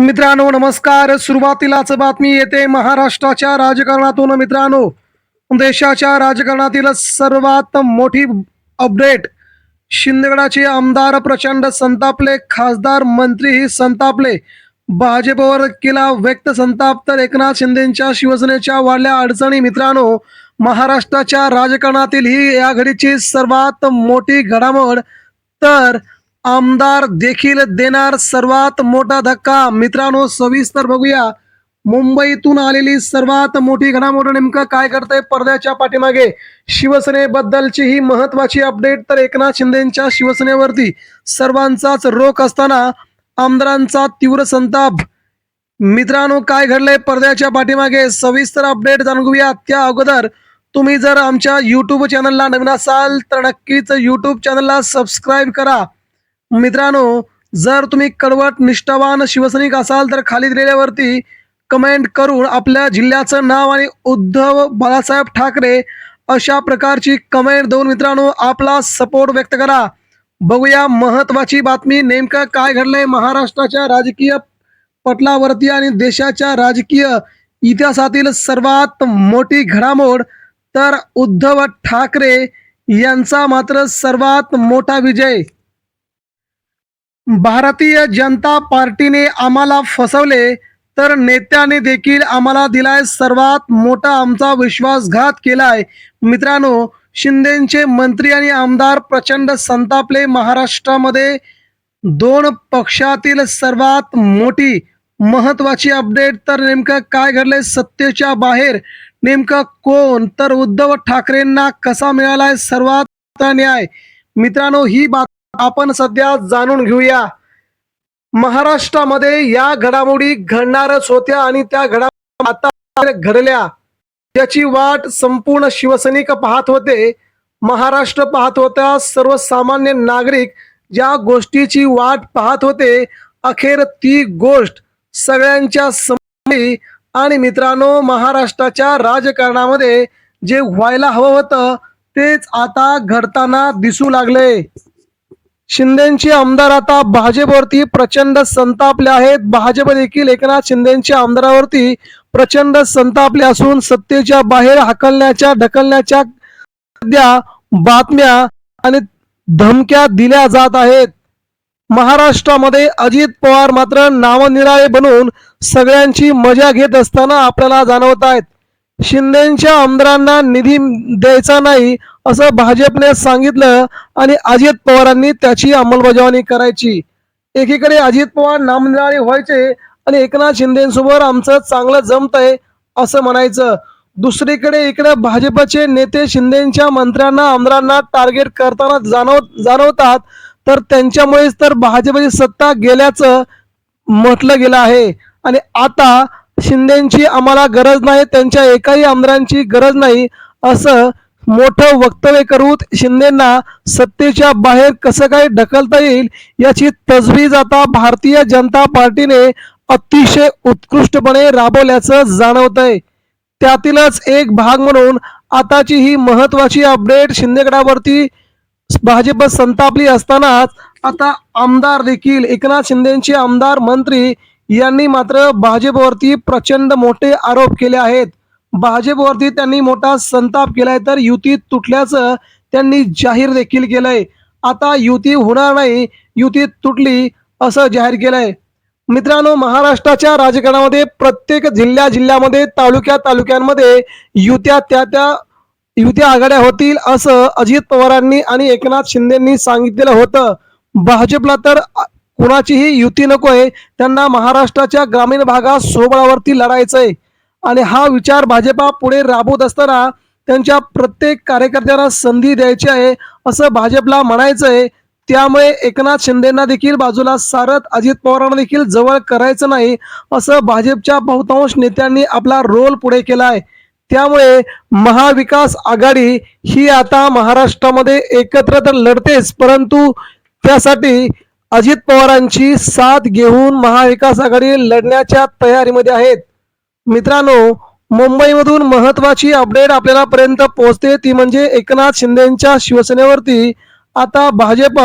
मित्रांनो नमस्कार. सुरुवातीलाच बातमी येते महाराष्ट्राच्या राजकारणातून. मित्रांनो देशाच्या राजकारणातील सर्वात मोठी अपडेट शिंदेगडाचे आमदार प्रचंड संतापले. खासदार मंत्रीही संतापले. भाजपवर केला व्यक्त संताप. तर एकनाथ शिंदेच्या शिवसेनेच्या वाढल्या अडचणी. मित्रांनो महाराष्ट्राच्या राजकारणातील ही या घडीची सर्वात मोठी घडामोड. तर आमदार देखील देणार सर्वात मोठा धक्का. मित्रांनो सविस्तर बघूया. मुंबईतून आलेली सर्वात मोठी घडामोड नेमकं काय करतंय पडद्याच्या पाठीमागे? शिवसेनेबद्दलची ही महत्वाची अपडेट तर एकनाथ शिंदेच्या शिवसेनेवरती. सर्वांचाच रोख असताना आमदारांचा तीव्र संताप. मित्रांनो काय घडलंय पडद्याच्या पाठीमागे? सविस्तर अपडेट जाणून घेऊया. त्या अगोदर तुम्ही जर आमच्या युट्यूब चॅनलला नवीन असाल तर नक्कीच युट्यूब चॅनलला सबस्क्राईब करा. मित्रांनो जर तुम्ही कडवट निष्ठावान शिवसैनिक असाल तर खाली दिलेल्यावरती कमेंट करून आपल्या जिल्ह्याचं नाव आणि उद्धव बाळासाहेब ठाकरे अशा प्रकारची कमेंट देऊन मित्रांनो आपला सपोर्ट व्यक्त करा. बघूया महत्वाची बातमी नेमकं काय घडलंय महाराष्ट्राच्या राजकीय पटलावरती आणि देशाच्या राजकीय इतिहासातील सर्वात मोठी घडामोड. तर उद्धव ठाकरे यांचा मात्र सर्वात मोठा विजय. भारतीय जनता पार्टीने आम्हाला फसवले तर नेत्याने देखील आम्हाला दिलाय सर्वात मोठा आमचा विश्वासघात केलाय. मित्रांनो शिंदेचे मंत्री आणि आमदार प्रचंड संतापले. महाराष्ट्रामध्ये दोन पक्षातील सर्वात मोठी महत्वाची अपडेट तर नेमकं काय घडले सत्तेच्या बाहेर? नेमकं कोण? तर उद्धव ठाकरेंना कसा मिळालाय सर्वात न्याय? मित्रांनो ही बात आपण सध्या जाणून घेऊया. महाराष्ट्रामध्ये या घडामोडी घडणारच होत्या आणि त्या घडा आता घडल्या. त्याची वाट संपूर्ण शिवसैनिक पाहत होते. महाराष्ट्र पाहत होता सर्वसामान्य नागरिक ज्या गोष्टीची वाट पाहत होते अखेर ती गोष्ट सगळ्यांच्या समोर आणि मित्रांनो महाराष्ट्राच्या राजकारणामध्ये जे व्हायला हवं होतं तेच आता घडताना दिसू लागले. शिंदेचे आमदार आता भाजपवरती प्रचंड संतापले आहेत. भाजप देखील एकनाथ शिंदेच्या आमदारावरती प्रचंड संतापले असून सत्तेच्या बाहेर हकलण्याच्या ढकलण्याच्या सध्या बातम्या आणि धमक्या दिल्या जात आहेत. महाराष्ट्रामध्ये अजित पवार मात्र नावनिराळे बनून सगळ्यांची मजा घेत असताना आपल्याला जाणवत आहेत. शिंदेच्या आमदारांना निधी द्यायचा नाही असं भाजपने सांगितलं आणि अजित पवारांनी त्याची अंमलबजावणी करायची. एकीकडे अजित पवार नामनिराळे व्हायचे आणि एकनाथ शिंदेसोबत आमचं चांगलं जमतंय असं म्हणायचं. दुसरीकडे इकडे भाजपचे नेते शिंदेच्या मंत्र्यांना आमदारांना टार्गेट करताना जाणव जाणवतात तर त्यांच्यामुळेच तर भाजपची सत्ता गेल्याचं म्हटलं गेलं आहे. आणि आता शिंदेची आम्हाला गरज नाही त्यांच्या एकाही आमदारांची गरज नाही असं मोठं वक्तव्य करून शिंदेना सत्तेच्या बाहेर कसं काय ढकलता येईल याची तजवीज आता भारतीय जनता पार्टीने अतिशय उत्कृष्टपणे राबवल्याचं जाणवत आहे त्यातीलच एक भाग म्हणून आताची ही महत्वाची अपडेट शिंदेगडावरती भाजप संतापली असतानाच आता आमदार देखील एकनाथ शिंदेचे आमदार मंत्री यांनी मात्र भाजपवरती प्रचंड मोठे आरोप केले आहेत. भाजपवरती त्यांनी मोठा संताप केलाय तर युती तुटल्याचं त्यांनी जाहीर देखील केलंय. आता युती होणार नाही युती तुटली असं जाहीर केलंय. मित्रांनो महाराष्ट्राच्या राजकारणामध्ये प्रत्येक जिल्ह्या जिल्ह्यामध्ये तालुक्या तालुक्यांमध्ये युत्या त्या त्या युत्या आघाड्या होतील असं अजित पवारांनी आणि एकनाथ शिंदेंनी सांगितलेलं होतं. भाजपला तर कुणाचीही युती नको आहे त्यांना महाराष्ट्राच्या ग्रामीण भागात सोबळावरती लढायचं आहे आणि हा विचार भाजपा पुढे राबवत असताना त्यांच्या प्रत्येक कार्यकर्त्यांना संधी द्यायची आहे असं भाजपला म्हणायचं आहे त्यामुळे एकनाथ शिंदेना देखील बाजूला सारत अजित पवारांना देखील जवळ करायचं नाही असं भाजपच्या बहुतांश नेत्यांनी आपला रोल पुढे केला आहे त्यामुळे महाविकास आघाडी ही आता महाराष्ट्रामध्ये एकत्र तर लढतेच परंतु त्यासाठी अजित पवारांची साथ घेऊन महाविकास आघाडी लढण्याच्या तयारीमध्ये आहेत. मित्रांनो मुंबईमधून महत्वाची अपडेट आपल्याला पर्यंत पोहोचते ती म्हणजे एकनाथ शिंदेच्या शिवसेनेवरती. आता भाजप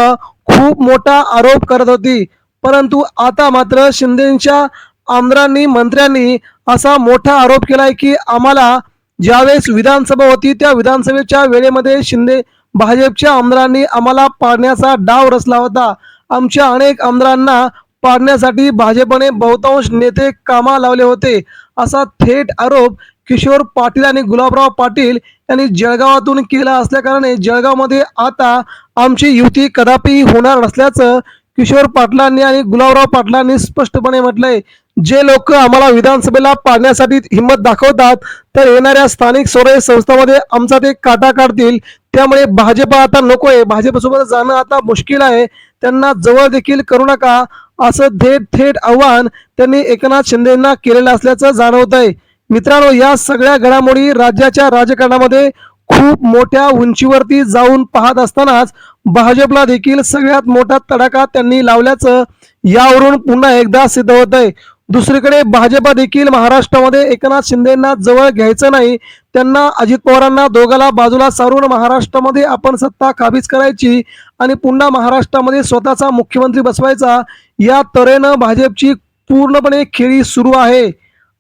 खूप मोठा आरोप करत होती परंतु आता मात्र शिंदेच्या आमदारांनी मंत्र्यांनी असा मोठा आरोप केलाय की आम्हाला ज्यावेळेस विधानसभा होती त्या विधानसभेच्या वेळेमध्ये शिंदे भाजपच्या आमदारांनी आम्हाला पाडण्याचा डाव रचला होता. आमच्या अनेक आमदारांना पाडण्यासाठी भाजपने बहुतांश नेते कामा लावले होते. असा थेट आरोप किशोर पाटील आणि गुलाबराव पाटील यांनी जळगावातून केला असल्याकारणे जळगावमध्ये आता आमची युती कदापि होणार नसल्याचं किशोर पाटलांनी आणि गुलाबराव पाटलांनी स्पष्टपणे म्हटलंय. जे लोक आम्हाला विधानसभेला पाडण्यासाठी हिंमत दाखवतात तर येणाऱ्या स्थानिक स्वराज्य संस्थामध्ये आमचा ते काटा काढतील. त्यामुळे भाजप आता नकोय. भाजपसोबत जाणं आता मुश्किल आहे. त्यांना जवळ देखील करू नका. असं थेट थेट आव्हान त्यांनी एकनाथ शिंदेना केलेलं असल्याचं जाणवत आहे मित्रांनो या सगळ्या घडामोडी राज्याच्या राजकारणामध्ये खूप मोठ्या उंचीवरती जाऊन पाहत असतानाच भाजपला देखील सगळ्यात मोठा तडाखा त्यांनी लावल्याचं यावरून पुन्हा एकदा सिद्ध होत आहे दुसरीकडे भाजपा देखील महाराष्ट्रामध्ये एकनाथ शिंदेना जवळ घ्यायचं नाही. त्यांना अजित पवारांना दोघाला बाजूला सारून महाराष्ट्रामध्ये आपण सत्ता काबीज करायची आणि पुन्हा महाराष्ट्रामध्ये स्वतःचा मुख्यमंत्री बसवायचा या तऱ्हेनं भाजपची पूर्णपणे खेळी सुरू आहे.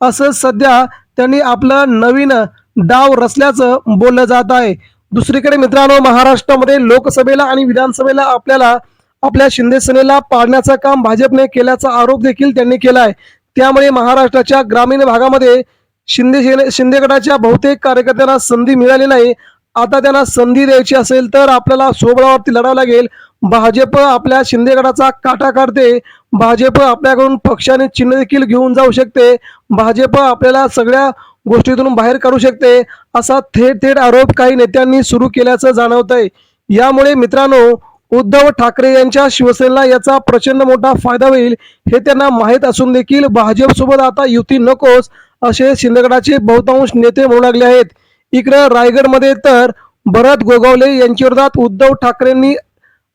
असं सध्या त्यांनी आपलं नवीन डाव रचल्याचं बोललं जात आहे. दुसरीकडे मित्रांनो महाराष्ट्रामध्ये लोकसभेला आणि विधानसभेला आपल्याला आपल्या शिंदे सेनेला पाडण्याचं काम भाजपने केल्याचा आरोप देखील त्यांनी केलाय. त्यामुळे महाराष्ट्राच्या ग्रामीण भागामध्ये शिंदे सेने शिंदे गटाच्या बहुतेक कार्यकर्त्यांना संधी मिळाली नाही. आता त्यांना संधी द्यायची असेल तर आपल्याला सोबळावरती लढावं लागेल. भाजप आपल्या शिंदे गटाचा काटा काढते. भाजप आपल्याकडून पक्षाने चिन्ह देखील घेऊन जाऊ शकते. भाजप आपल्याला सगळ्या गोष्टीतून बाहेर काढू शकते. असा थेट थेट आरोप काही नेत्यांनी सुरू केल्याचं जाणवत आहे यामुळे मित्रांनो उद्धव ठाकरे यांच्या शिवसेनेला याचा प्रचंड मोठा फायदा होईल हे त्यांना माहीत असून देखील भाजपसोबत आता युती नकोस असे शिंदेगडाचे बहुतांश नेते म्हणू लागले आहेत. इकडं रायगडमध्ये तर भरत गोगावले यांच्या विरोधात उद्धव ठाकरेंनी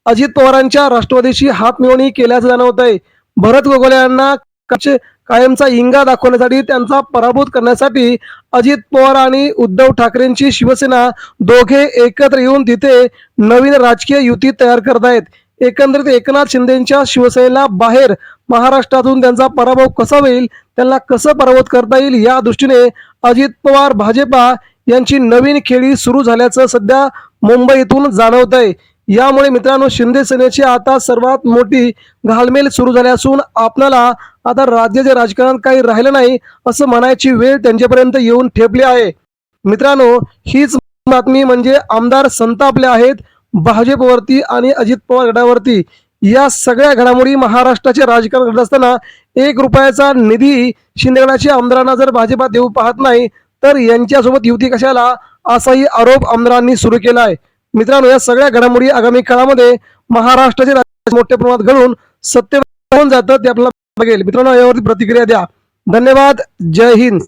अजित पवारांच्या राष्ट्रवादीशी हात मिळवणी केल्याचं जाणवत आहे भरत गोगावले यांना कचे- कायमचा हिंगा दाखवण्यासाठी त्यांचा पराभूत करण्यासाठी अजित पवार आणि उद्धव ठाकरेंची शिवसेना दोघे एकत्र येऊन तिथे नवीन राजकीय युती तयार करत आहेत. एकंदरीत एकनाथ शिंदेच्या शिवसेनेला बाहेर महाराष्ट्रातून त्यांचा पराभव कसा होईल त्यांना कसं पराभूत करता येईल या दृष्टीने अजित पवार भाजपा यांची नवीन खेळी सुरू झाल्याचं सध्या मुंबईतून जाणवत आहे यामुळे मित्रांनो शिंदे सेनेची आता सर्वात मोठी घालमेल सुरू झाली असून आपणाला आता राज्याचे राजकारण काही राहिलं नाही असं म्हणायची वेळ त्यांच्यापर्यंत येऊन ठेपली आहे. मित्रांनो हीच बातमी म्हणजे आमदार संतापले आहेत भाजपवरती आणि अजित पवार गटावरती. या सगळ्या घडामोडी महाराष्ट्राचे राजकारण घडत असताना एक रुपयाचा निधी शिंदेगडाच्या आमदारांना जर भाजपा देऊ पाहत नाही तर यांच्यासोबत युती कशाला? असाही आरोप आमदारांनी सुरू केला आहे मित्रांनो या सगळ्या घडामोडी आगामी काळामध्ये महाराष्ट्राचे मोठ्या प्रमाणात घडून सत्य होऊन जातं ते आपल्याला बघेल. मित्रांनो यावरती प्रतिक्रिया द्या. धन्यवाद. जय हिंद.